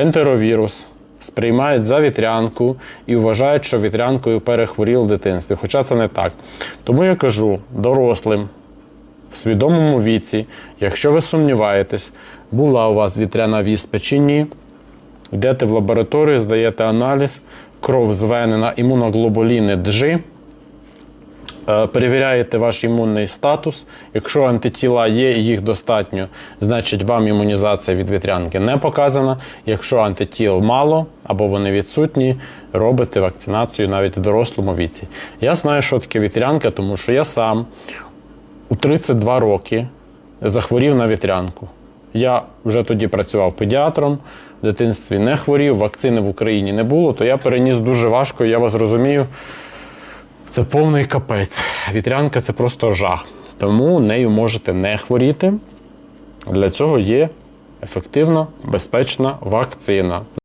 ентеровірус сприймають за вітрянку і вважають, що вітрянкою перехворіли в дитинстві. Хоча це не так. Тому я кажу дорослим в свідомому віці, якщо ви сумніваєтесь, була у вас вітряна віспа чи ні, йдете в лабораторію, здаєте аналіз, кров з на імуноглобуліни Е, Перевіряєте ваш імунний статус. Якщо антитіла є і їх достатньо, значить вам імунізація від вітрянки не показана. Якщо антитіл мало або вони відсутні, робите вакцинацію навіть в дорослому віці. Я знаю, що таке вітрянка, тому що я сам у 32 роки захворів на вітрянку. Я вже тоді працював педіатром, в дитинстві не хворів, вакцини в Україні не було, то я переніс дуже важко, я вас розумію. Це повний капець. Вітрянка це просто жах. Тому нею можете не хворіти. Для цього є ефективна, безпечна вакцина.